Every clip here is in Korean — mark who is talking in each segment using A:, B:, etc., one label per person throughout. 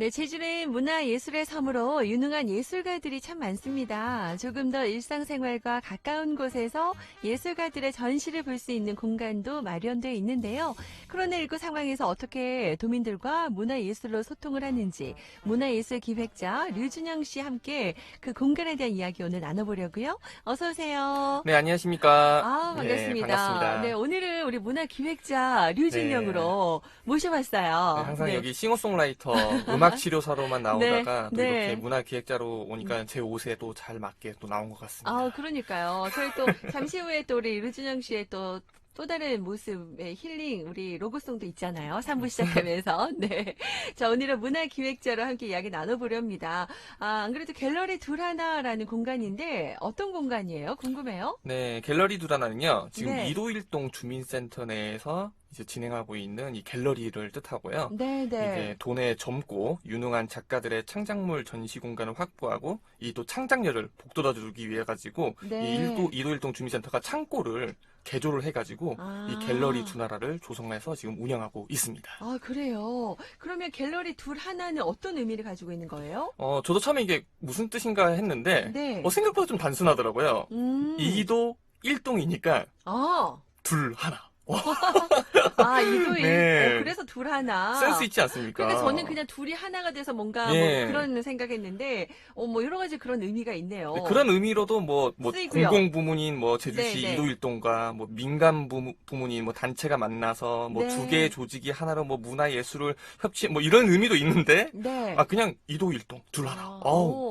A: 네, 제주는 문화예술의 섬으로 유능한 예술가들이 참 많습니다. 조금 더 일상생활과 가까운 곳에서 예술가들의 전시를 볼 수 있는 공간도 마련되어 있는데요. 코로나19 상황에서 어떻게 도민들과 문화예술로 소통을 하는지 문화예술 기획자 류준영 씨 함께 그 공간에 대한 이야기 오늘 나눠보려고요. 어서 오세요.
B: 네, 안녕하십니까.
A: 아, 반갑습니다.
B: 네, 반갑습니다.
A: 네, 오늘은 우리 문화 기획자 류준영으로 모셔봤어요.
B: 네, 항상
A: 네.
B: 여기 싱어송라이터, 음악 치료사로만 나오다가
A: 네,
B: 또
A: 네.
B: 이렇게 문화 기획자로 오니까 제 옷에 또 잘 맞게 또 나온 것 같습니다.
A: 아, 그러니까요. 저희 또 잠시 후에 또 우리 류준영 씨의 또 또 다른 모습의 힐링 우리 로고송도 있잖아요. 3부 시작하면서. 네. 자, 오늘은 문화 기획자로 함께 이야기 나눠보렵니다. 아, 안 그래도 갤러리 둘하나라는 공간인데 어떤 공간이에요? 궁금해요.
B: 네, 갤러리 두라나는요, 지금
A: 네.
B: 이도일동 주민센터 내에서 이제 진행하고 있는 이 갤러리를 뜻하고요.
A: 네,
B: 이제
A: 네.
B: 돈에 젊고 유능한 작가들의 창작물 전시 공간을 확보하고 이 또 창작력을 북돋아 주기 위해 가지고
A: 네.
B: 이 일도 이도 일동 주민센터가 창고를 개조를 해가지고
A: 아.
B: 이 갤러리 두 나라를 조성해서 지금 운영하고 있습니다.
A: 아, 그래요. 그러면 갤러리 둘 하나는 어떤 의미를 가지고 있는 거예요?
B: 어, 저도 처음에 이게 무슨 뜻인가 했는데,
A: 네.
B: 어, 생각보다 좀 단순하더라고요.
A: 음.
B: 2도 1동이니까
A: 아,
B: 둘 하나. 와,
A: 아, 이도 일.
B: 네.
A: 어, 그래서 둘 하나.
B: 센스 있지 않습니까?
A: 그러니까 저는 그냥 둘이 하나가 돼서 뭔가
B: 예.
A: 뭐 그런 생각했는데, 어, 뭐 여러 가지 그런 의미가 있네요.
B: 네, 그런 의미로도 뭐, 뭐
A: 쓰이고요.
B: 공공 부문인 뭐 제주시
A: 네, 네.
B: 2도 1동과 뭐 민간 부문- 부문인 뭐 단체가 만나서 뭐
A: 네.
B: 두 개의 조직이 하나로 뭐 문화 예술을 협치 뭐 이런 의미도 있는데
A: 네.
B: 아 그냥 2도 1동 둘 하나.
A: 아,
B: 어우,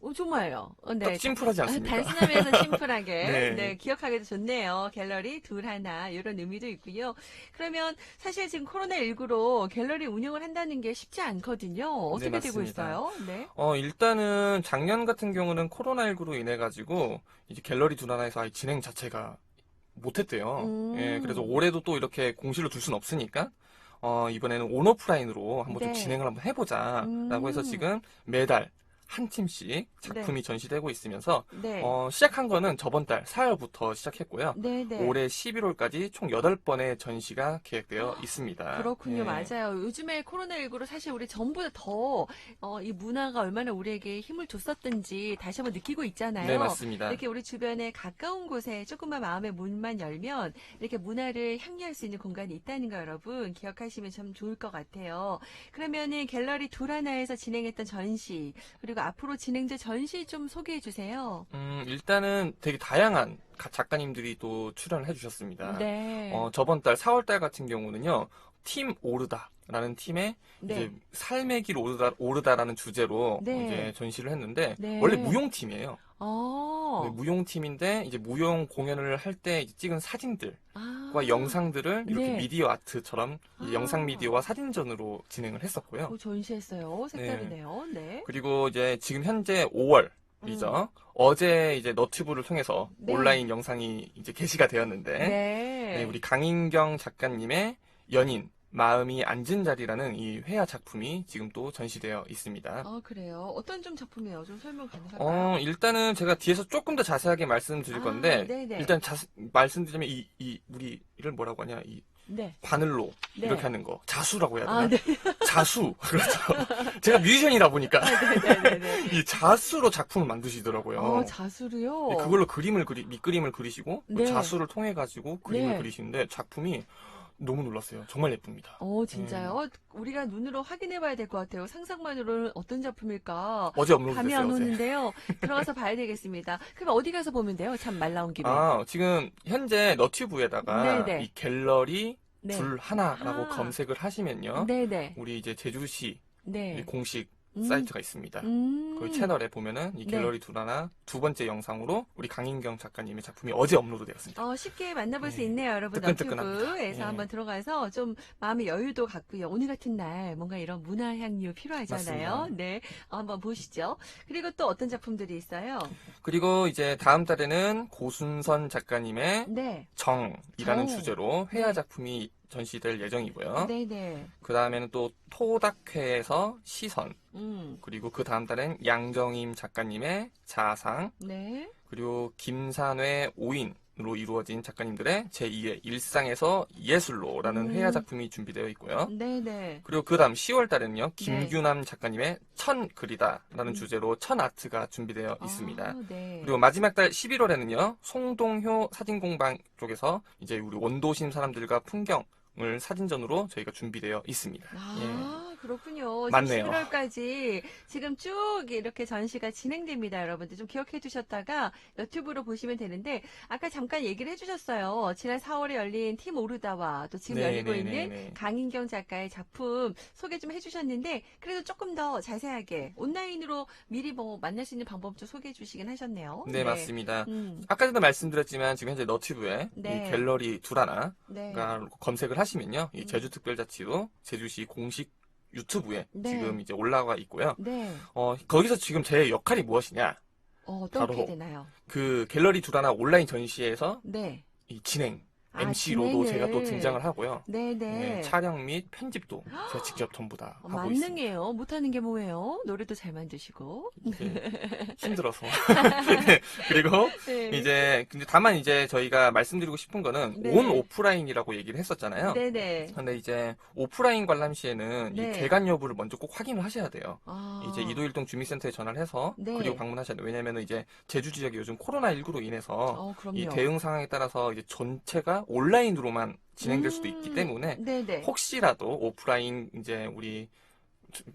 A: 오. 오, 정말요. 어, 네.
B: 딱 심플하지
A: 아,
B: 않습니까?
A: 단순하면서 심플하게 네.
B: 네.
A: 기억하기도 좋네요. 갤러리 둘 하나 이런 의미도 있고요. 그러면 사실 지금 코로나19로 갤러리 운영을 한다는 게 쉽지 않거든요. 어떻게
B: 네,
A: 되고. 있어요? 네.
B: 어, 일단은 작년 같은 경우는 코로나19로 인해 가지고 이제 갤러리 두나라에서 아예 진행 자체가 못했대요.
A: 음.
B: 예, 그래서 올해도 또 이렇게 공시를 둘 수는 없으니까 어, 이번에는 온오프라인으로 한번
A: 네.
B: 좀 진행을 한번 해보자라고
A: 음.
B: 해서 지금 매달 한 팀씩 작품이 전시되고 있으면서
A: 네.
B: 어, 시작한 거는 저번 달 4월부터 시작했고요.
A: 네, 네.
B: 올해 11월까지 총 8번의 전시가 계획되어 있습니다.
A: 그렇군요.
B: 예.
A: 맞아요. 요즘에 코로나19로 사실 우리 전보다 더, 어, 이 문화가 얼마나 우리에게 힘을 줬었던지 다시 한번 느끼고 있잖아요.
B: 네, 맞습니다.
A: 이렇게 우리 주변에 가까운 곳에 조금만 마음의 문만 열면 이렇게 문화를 향유할 수 있는 공간이 있다는 거 여러분 기억하시면 참 좋을 것 같아요. 그러면은 갤러리 둘하나에서 진행했던 전시 그리고 앞으로 진행될 전시 좀 소개해 주세요.
B: 음, 일단은 되게 다양한 가- 작가님들이 또 출연을 해주셨습니다.
A: 네.
B: 어, 저번 달 4월 달 같은 경우는요, 팀 오르다 라는 팀의
A: 네.
B: 이제 삶의 길 오르다, 오르다라는 주제로
A: 네.
B: 이제 전시를 했는데,
A: 네.
B: 원래 무용팀이에요.
A: 어.
B: 네, 무용팀인데, 이제 무용 공연을 할 때 찍은 사진들과
A: 아.
B: 영상들을 이렇게
A: 네.
B: 미디어 아트처럼 이
A: 아.
B: 영상 미디어와 사진전으로 진행을 했었고요.
A: 어, 전시했어요. 색다르네요. 네.
B: 그리고 이제 지금 현재 5월 이죠. 어제 이제 너튜브를 통해서
A: 음. 네.
B: 온라인 영상이 이제 게시가 되었는데,
A: 네.
B: 네, 우리 강인경 작가님의 연인 마음이 앉은 자리라는 이 회화 작품이 지금 또 전시되어 있습니다.
A: 아, 그래요. 어떤 좀 작품이에요? 좀 설명 가능할까요?
B: 어, 일단은 제가 뒤에서 조금 더 자세하게 말씀드릴
A: 아,
B: 건데
A: 네네.
B: 일단 자, 말씀드리면 이, 이 우리 이를 뭐라고 하냐 이
A: 네.
B: 바늘로
A: 네.
B: 이렇게 하는 거 자수라고 해야 되나?
A: 아, 네.
B: 자수 그렇죠. 제가 뮤지션이다 보니까
A: 네네네.
B: 이 자수로 작품을 만드시더라고요.
A: 어, 자수로요?
B: 네, 그걸로 그림을 그리 밑그림을 그리시고 그
A: 네.
B: 자수를 통해 가지고 그림을
A: 네.
B: 그리시는데 작품이 너무 놀랐어요. 정말 예쁩니다.
A: 어, 진짜요? 우리가 눈으로 확인해 봐야 될 것 같아요. 상상만으로는 어떤 작품일까?
B: 어제
A: 감이
B: 업로드됐어요.
A: 안
B: 어제.
A: 오는데요. 들어가서 봐야 되겠습니다. 그럼 어디 가서 보면 돼요? 참 말 나온 김에.
B: 아, 지금 현재 너튜브에다가
A: 네네.
B: 이 갤러리
A: 네.
B: 둘 하나라고
A: 아.
B: 검색을 하시면요.
A: 네네.
B: 우리 이제 제주시
A: 네.
B: 이 공식
A: 음.
B: 사이트가 있습니다.
A: 음.
B: 그 채널에 보면은 이
A: 네.
B: 갤러리 둘 하나 두 번째 영상으로 우리 강인경 작가님의 작품이 어제 업로드되었습니다.
A: 어, 쉽게 만나볼 수
B: 네.
A: 있네요, 여러분.
B: 뜨끈뜨끈합니다.
A: 너튜브에서
B: 예.
A: 한번 들어가서 좀 마음의 여유도 갖고요. 오늘 같은 날 뭔가 이런 문화 향유 필요하잖아요.
B: 맞습니다.
A: 네, 어, 한번 보시죠. 그리고 또 어떤 작품들이 있어요?
B: 그리고 이제 다음 달에는 고순선 작가님의
A: 네,
B: 정이라는
A: 정.
B: 주제로 회화
A: 네.
B: 작품이 전시될 예정이고요.
A: 네, 네.
B: 그 다음에는 또 토닥회에서 시선
A: 음,
B: 그리고 그 다음 달엔 양정임 작가님의 자상
A: 네,
B: 그리고 김산회 오인 로 이루어진 작가님들의 제2의 일상에서 예술로라는
A: 음.
B: 회화 작품이 준비되어 있고요.
A: 네네.
B: 그리고 그 다음 10월 달에는요, 김규남 작가님의 천 글이다라는
A: 음.
B: 주제로 천 아트가 준비되어 있습니다.
A: 아, 네.
B: 그리고 마지막 달 11월에는요, 송동효 사진공방 쪽에서 이제 우리 원도심 사람들과 풍경을 사진전으로 저희가 준비되어 있습니다.
A: 아, 그렇군요.
B: 예. 맞네요.
A: 11월까지 지금 쭉 이렇게 전시가 진행됩니다, 여러분들. 좀 기억해 두셨다가 유튜브로 보시면 되는데, 아까 잠깐 얘기를 해주셨어요. 지난 4월에 열린 팀 오르다와 또 지금
B: 네,
A: 열리고
B: 네,
A: 있는
B: 네, 네.
A: 강인경 작가의 작품 소개 좀 해주셨는데, 그래도 조금 더 자세하게 온라인으로 미리 뭐 만날 수 있는 방법 좀 소개해 주시긴 하셨네요.
B: 네, 맞습니다.
A: 음,
B: 아까 전에 말씀드렸지만 지금 현재 너튜브에
A: 네.
B: 이 갤러리 두라나
A: 네.
B: 가 검색을 하시면요. 이
A: 음.
B: 제주특별자치도 제주시 공식 유튜브에
A: 네.
B: 지금 이제 올라와 있고요.
A: 네.
B: 어, 거기서 지금 제 역할이 무엇이냐?
A: 어, 어떻게
B: 바로
A: 되나요?
B: 그 갤러리 두라나 온라인 전시에서
A: 네.
B: 이 진행,
A: 아,
B: MC로도
A: 진행을.
B: 제가 또 등장을 하고요.
A: 네네.
B: 네, 촬영 및 편집도 제가 직접 전부 다
A: 어,
B: 하고 있습니다.
A: 못하는 게 뭐예요? 노래도 잘 만드시고.
B: 네, 힘들어서. 그리고
A: 네.
B: 이제 근데 다만 이제 저희가 말씀드리고 싶은 거는
A: 네.
B: 온 오프라인이라고 얘기를 했었잖아요.
A: 네네.
B: 근데 이제 오프라인 관람 시에는
A: 네.
B: 이 개관 여부를 먼저 꼭 확인을 하셔야 돼요.
A: 아.
B: 이제 이도일동 주민센터에 전화를 해서
A: 네.
B: 그리고 방문하셔야 돼요. 왜냐면은 이제 제주 지역이 요즘 코로나 19로 인해서
A: 어, 그럼요.
B: 이 대응 상황에 따라서 이제 전체가 온라인으로만 진행될 수도 있기
A: 음,
B: 때문에
A: 네네.
B: 혹시라도 오프라인 이제 우리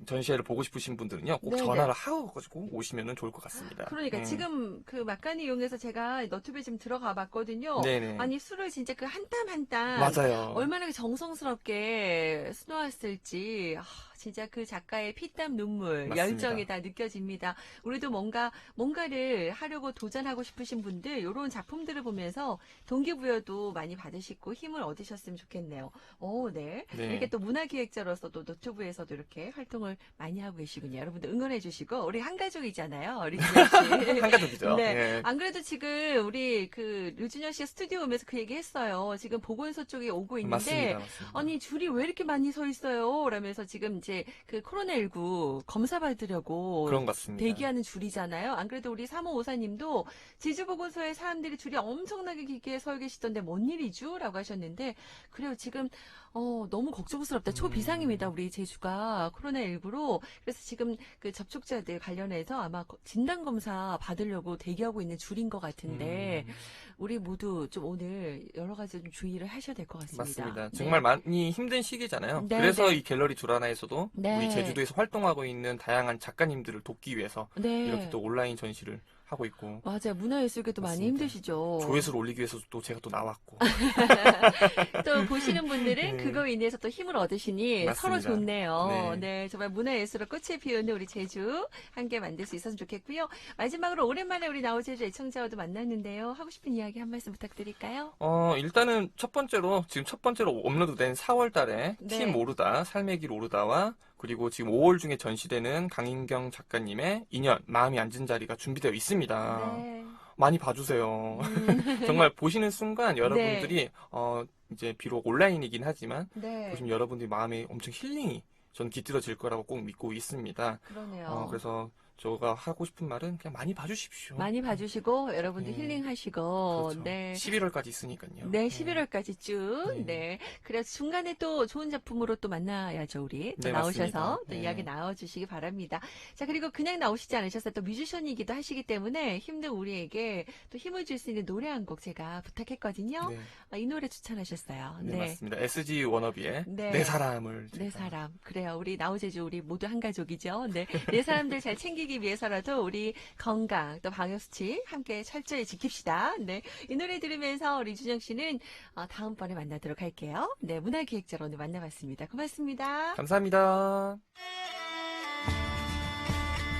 B: 전시회를 보고 싶으신 분들은요 꼭
A: 네네.
B: 전화를 하고 가지고 오시면은 좋을 것 같습니다.
A: 그러니까
B: 음.
A: 지금 그 막간을 이용해서 제가 너튜브에 지금 들어가 봤거든요.
B: 네네
A: 아니 술을 진짜 그 한 땀 한땀
B: 맞아요.
A: 얼마나 정성스럽게 수놓았을지 아, 진짜 그 작가의 피땀 눈물
B: 맞습니다.
A: 열정이 다 느껴집니다. 우리도 뭔가 뭔가를 하려고 도전하고 싶으신 분들 이런 작품들을 보면서 동기부여도 많이 받으시고 힘을 얻으셨으면 좋겠네요. 오, 네.
B: 네.
A: 이렇게 또 문화기획자로서도 노트부에서도 이렇게 활동을 많이 하고 계시군요. 여러분들 응원해 주시고 우리 한 가족이잖아요. 어린.
B: 한 가족이죠.
A: 네.
B: 예.
A: 안 그래도 지금 우리 그 류준열 씨 스튜디오 오면서 그 얘기 했어요. 지금 보건소 쪽에 오고 있는데
B: 맞습니다. 맞습니다.
A: 아니 줄이 왜 이렇게 많이 서 있어요? 라면서 지금 이제 그 코로나19 검사 받으려고
B: 그런 것 같습니다.
A: 대기하는 줄이잖아요. 안 그래도 우리 사모오사님도 제주보건소에 사람들이 줄이 엄청나게 길게 서 계시던데 뭔 일이죠? 라고 하셨는데 그래요. 지금 어, 너무 걱정스럽다. 초비상입니다.
B: 음.
A: 우리 제주가 코로나19로. 그래서 지금 그 접촉자들 관련해서 아마 진단검사 받으려고 대기하고 있는 줄인 것 같은데
B: 음,
A: 우리 모두 좀 오늘 여러 가지 좀 주의를 하셔야 될 것 같습니다.
B: 맞습니다.
A: 네.
B: 정말 많이 힘든 시기잖아요.
A: 네,
B: 그래서
A: 네.
B: 이 갤러리 두라나에서도
A: 네.
B: 우리 제주도에서 활동하고 있는 다양한 작가님들을 돕기 위해서
A: 네.
B: 이렇게 또 온라인 전시를 하고 있고
A: 맞아요. 문화예술계도 많이
B: 맞습니다.
A: 힘드시죠.
B: 조회수를 올리기 위해서 또 제가 또 나왔고
A: 또 보시는 분들은
B: 네.
A: 그거 인해서 또 힘을 얻으시니 서로
B: 맞습니다.
A: 좋네요. 네.
B: 네.
A: 정말 문화예술을 꽃에 피우는 우리 제주 함께 만들 수 있었으면 좋겠고요. 마지막으로 오랜만에 우리 나우제주 애청자와도 만났는데요. 하고 싶은 이야기 한 말씀 부탁드릴까요?
B: 어, 일단은 첫 번째로, 지금 첫 번째로 업로드된 4월 달에
A: 네.
B: 팀 오르다, 삶의 길 오르다와 그리고 지금 5월 중에 전시되는 강인경 작가님의 인연, 마음이 앉은 자리가 준비되어 있습니다.
A: 네.
B: 많이 봐주세요.
A: 음,
B: 정말 보시는 순간 여러분들이, 어, 이제 비록 온라인이긴 하지만,
A: 네.
B: 보시면 여러분들이 마음에 엄청 힐링이 전 깃들어질 거라고 꼭 믿고 있습니다.
A: 그러네요.
B: 어, 그래서 제가 하고 싶은 말은 그냥 많이 봐주십시오.
A: 많이 봐주시고 여러분들
B: 네.
A: 힐링하시고
B: 그렇죠.
A: 네.
B: 11월까지 있으니까요.
A: 네, 11월까지 쭉.
B: 네.
A: 네. 그래서 중간에 또 좋은 작품으로 또 만나야죠, 우리. 또
B: 네,
A: 나오셔서
B: 맞습니다.
A: 또
B: 네.
A: 이야기 나와 주시기 바랍니다. 자, 그리고 그냥 나오시지 않으셔서 또 뮤지션이기도 하시기 때문에 힘든 우리에게 또 힘을 줄 수 있는 노래 한 곡 제가 부탁했거든요.
B: 네.
A: 아, 이 노래 추천하셨어요.
B: 네,
A: 네.
B: 맞습니다. SG 워너비의
A: 네.
B: 내 사람을
A: 네
B: 제가
A: 사람. 그래요. 우리 나우제주 우리 모두 한 가족이죠. 네. 네 사람들 잘 챙기기 위해서라도 우리 건강 또 방역수칙 함께 철저히 지킵시다. 네. 이 노래 들으면서 우리 준영 씨는 어, 다음번에 만나도록 할게요. 네. 문화기획자로 오늘 만나봤습니다. 고맙습니다.
B: 감사합니다.